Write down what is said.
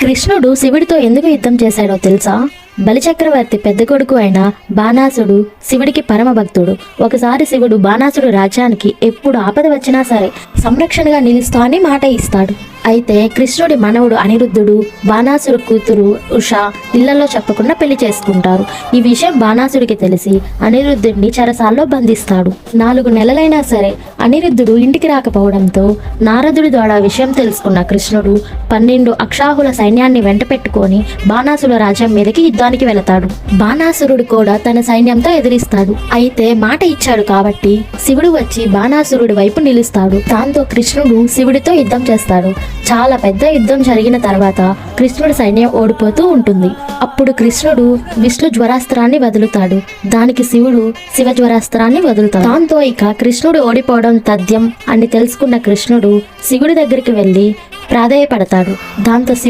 కృష్ణుడు శివుడితో ఎందుకు యుద్ధం చేశాడో తెలుసా? బలిచక్రవర్తి పెద్ద కొడుకు అయిన బాణాసుడు శివుడికి పరమ భక్తుడు ఒకసారి శివుడు బాణాసుడు రాజ్యానికి ఎప్పుడు ఆపద వచ్చినా సరే సంరక్షణగా నిలుస్తా అని మాట ఇస్తాడు. అయితే కృష్ణుడి మనవుడు అనిరుద్ధుడు బాణాసుడు కూతురు ఉష ఇళ్ళలో చెప్పకుండా పెళ్ళి చేసుకుంటారు. ఈ విషయం బాణాసుడికి తెలిసి అనిరుద్ధుడిని చెరసాల్లో బంధిస్తాడు. నాలుగు నెలలైనా సరే అనిరుద్ధుడు ఇంటికి రాకపోవడంతో నారదుడి ద్వారా విషయం తెలుసుకున్న కృష్ణుడు పన్నెండు అక్షాహుల సైన్యాన్ని వెంట పెట్టుకొని బాణాసుర రాజ్యం మీదకి యుద్ధానికి వెళతాడు. బాణాసురుడు కూడా తన సైన్యంతో ఎదిరిస్తాడు. అయితే మాట ఇచ్చాడు కాబట్టి శివుడు వచ్చి బాణాసురుడి వైపు నిలుస్తాడు. దాంతో కృష్ణుడు శివుడితో యుద్ధం చేస్తాడు. చాలా పెద్ద యుద్ధం జరిగిన తర్వాత కృష్ణుడి సైన్యం ఓడిపోతూ ఉంటుంది. అప్పుడు కృష్ణుడు విష్ణు జ్వరాస్త్రాన్ని వదులుతాడు. దానికి శివుడు శివ జ్వరాస్త్రాన్ని వదులుతాడు. దాంతో ఇక కృష్ణుడు ఓడిపోవడం తథ్యం అని తెలుసుకున్న కృష్ణుడు శివుడి దగ్గరికి వెళ్ళి ప్రాధేయపడతాడు. దాంతో శివుడు